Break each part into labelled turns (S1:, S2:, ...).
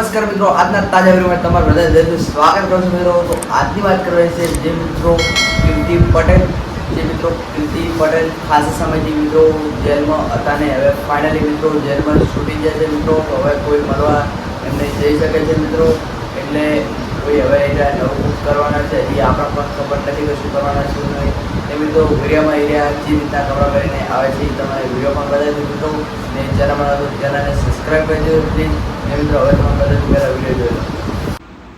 S1: નમસ્કાર મિત્રો, આજના તાજા વિડીયોમાં તમારું બધા દિલથી સ્વાગત કરું છું મિત્રો. તો આજની વાત કરવાની છે જે મિત્રો કીર્તિ પટેલ, જે મિત્રો કીર્તિ પટેલ ખાસ સમયથી મિત્રો જેલમાં હતા ને હવે ફાઇનલી મિત્રો જેલમાં છૂટી ગયા છે મિત્રો. હવે કોઈ મળવા એમને જઈ શકે છે મિત્રો. એટલે કોઈ હવે નવું કરવાના છે, એ આપણા પણ ખબર નથી કે શું કરવાના શું નહીં. એ મિત્રો વિડીયોમાં એરિયા જે રીતના કપડાં કરીને આવે છે, એ તમારે વીડિયો પણ દીધું મિત્રો ને ચેનલમાં તો ચેનલને સબસ્ક્રાઈબ કરી દેજો પ્લીઝ એ મિત્રો, હવે તમે બધા પહેલાં વીડિયો જોઈ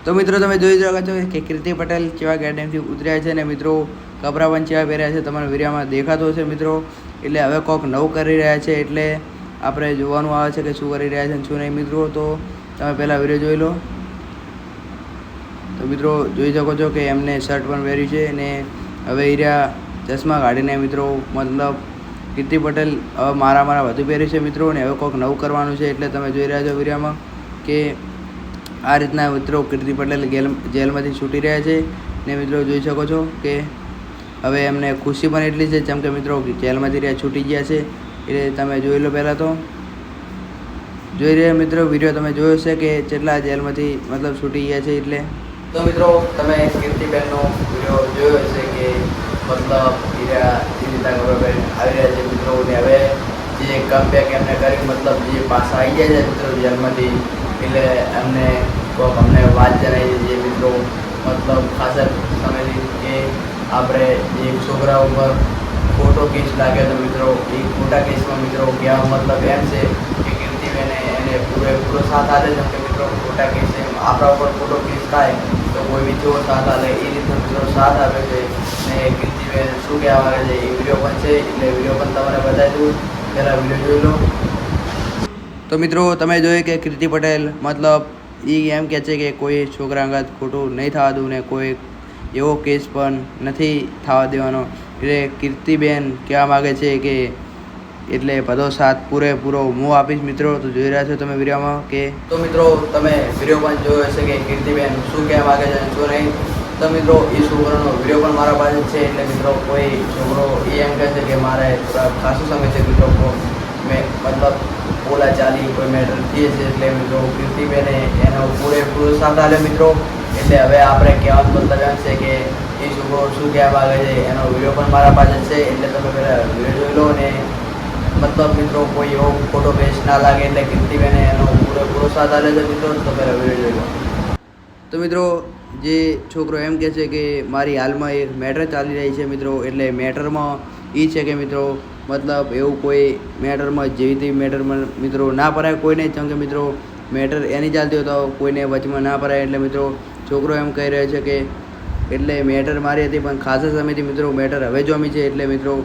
S1: તો મિત્રો, તમે જોઈ શકો છો કે કીર્તિ પટેલ કેવા ગાર્ડનથી ઉતર્યા છે ને મિત્રો કપડાં પણ કેવા પહેર્યા છે, તમારા વિડીયોમાં દેખાતો હશે મિત્રો. એટલે હવે કોક નવું કરી રહ્યા છે, એટલે આપણે જોવાનું આવે છે કે શું કરી રહ્યા છે અને શું નહીં મિત્રો. તો તમે પહેલાં વીડિયો જોઈ લો. તો મિત્રો જોઈ શકો છો કે એમને શર્ટ પણ પહેર્યું છે અને હવે એરિયા ચશ્મા કાઢીને મિત્રો મતલબ કીર્તિ પટેલ હવે મારા મારા વધુ પહેર્યું છે મિત્રો અને હવે કોઈક નવું કરવાનું છે એટલે તમે જોઈ રહ્યા છો વિડીયોમાં કે આ રીતના મિત્રો કીર્તિ પટેલ જેલ જેલમાંથી છૂટી રહ્યા છે ને મિત્રો જોઈ શકો છો કે હવે એમને ખુશી પણ એટલી છે જેમ કે મિત્રો જેલમાંથી રહ્યા છૂટી ગયા છે એટલે તમે જોઈ લો પહેલાં તો. જોઈ રહ્યા મિત્રો વીડિયો તમે જોયો છે કે જેટલા જેલમાંથી મતલબ છૂટી ગયા છે એટલે? તો મિત્રો, તમે કીર્તિબેનનો વીડિયો જોયો હશે કે મતલબ હીરા જે ગૌરવબેન આવી રહ્યા છે મિત્રો. ને હવે જે કમબેક એમને કરી મતલબ જે પાછા આવી ગયા છે મિત્રો જેલમાંથી, એટલે એમને અમને વાત જણાવી છે મિત્રો. મતલબ ખાસ સમયથી કે આપણે એક છોકરા ઉપર ખોટો કેસ લાગ્યો તો મિત્રો. એ ખોટા કેસમાં મિત્રો કહેવા મતલબ એમ છે કે એને પૂરેપૂરો સાથ આપે જેમ કે મિત્રો ખોટા કેસ આપણા ઉપર ખોટો કેસ થાય, તો કોઈ બીજો સાથ આપે, એ રીતે મિત્રો સાથ આપે છે, ને કીર્તિબેન શું કહેવા માંગે છે, એ વીડિયો પણ છે, એટલે વીડિયો પણ તમારે બતાવી દઉં પહેલાં વીડિયો જોઈ લો. તો મિત્રો, તમે જોયું કે કીર્તિ પટેલ, મતલબ એ એમ કહે છે કે કોઈ છોકરા અંગત ખોટું નહીં થવા દઉં ને કોઈ એવો કેસ પણ નથી થવા દેવાનો. એટલે કીર્તિબેન કહેવા માગે છે કે એટલે બધો સાથ પૂરેપૂરો હું આપીશ મિત્રો. તો જોઈ રહ્યા છો તમે વિડીયોમાં કે તો મિત્રો, તમે વીડિયો પણ જોયો હશે કે કીર્તિબેન શું કહેવા માગે છે શું નહીં? તો મિત્રો, એ છોકરાનો વીડિયો પણ મારા પાસે છે. એટલે મિત્રો, કોઈ છોકરો એ એમ કહે છે કે મારે ખાસો સમય છે મિત્રો મેં મતલબ ઓલા ચાલી કોઈ મેટર થઈએ છે. એટલે મિત્રો, કીર્તિબેને એનો પૂરેપૂરો સાથ આપ્યો મિત્રો. એટલે હવે આપણે કહેવાનો મતલબ એમ છે કે એ છોકરો શું કહેવા માગે છે એનો વીડિયો પણ મારા પાસે છે. એટલે તમે પહેલાં વીડિયો જોઈ લો અને મતલબ મિત્રો કોઈ એવો ખોટો કેસ ના લાગે એટલે કીર્તિબેને એનો પૂરેપૂરો સાથ આલે છે મિત્રો, તો પહેલાં વીડિયો લો તો મિત્રો, જે છોકરો એમ કહે છે કે મારી હાલમાં એક મેટર ચાલી રહી છે મિત્રો, એટલે મેટરમાં એ છે કે મિત્રો, મતલબ એવું કોઈ મેટરમાં જેવી તેવી મેટરમાં મિત્રો ના પરાય. કોઈને જેમ કે મિત્રો, મેટર એની ચાલતી હોય તો કોઈને વચમાં ના પરાય. એટલે મિત્રો, છોકરો એમ કહી રહ્યો છે કે એટલે મેટર મારી હતી, પણ ખાસા સમયથી મિત્રો મેટર હવે જોમી છે. એટલે મિત્રો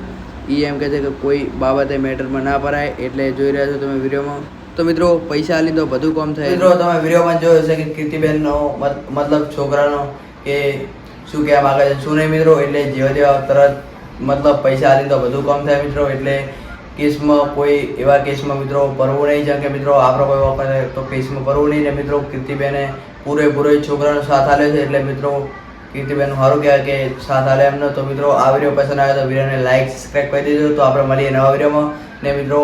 S1: એ એમ કહે છે કે કોઈ બાબતે મેટરમાં ના ભરાય, એટલે જોઈ રહ્યા છો તમે વિડીયોમાં. તો મિત્રો, પૈસા લીધો, બધું કોમ થાય. મિત્રો, તમે વિડીયોમાં જોયો છે કે કીર્તિબેનનો મતલબ છોકરાનો કે શું કહેવા માગે છે, શું નહીં મિત્રો? એટલે જેવા જેવા તરત મતલબ પૈસા લીધો, બધું કોમ થાય મિત્રો. એટલે કેસમાં કોઈ એવા કેસમાં મિત્રો ભરવું નહીં જેમ કે મિત્રો. આપણો કોઈ વખત તો કેસમાં ભરવું નહીં ને મિત્રો. કીર્તિબેને પૂરેપૂરો છોકરાનો સાથ આપ્યો છે, એટલે મિત્રો કીર્તિબેન સારું કહેવાય કે સાથ આલે એમનો. તો મિત્રો, આ વીડિયો પસંદ આવ્યો તો વિડીયોને લાઈક સબસ્ક્રાઈબ કરી દેજો. તો આપણે મળીએ નવા વિડીયોમાં. ને મિત્રો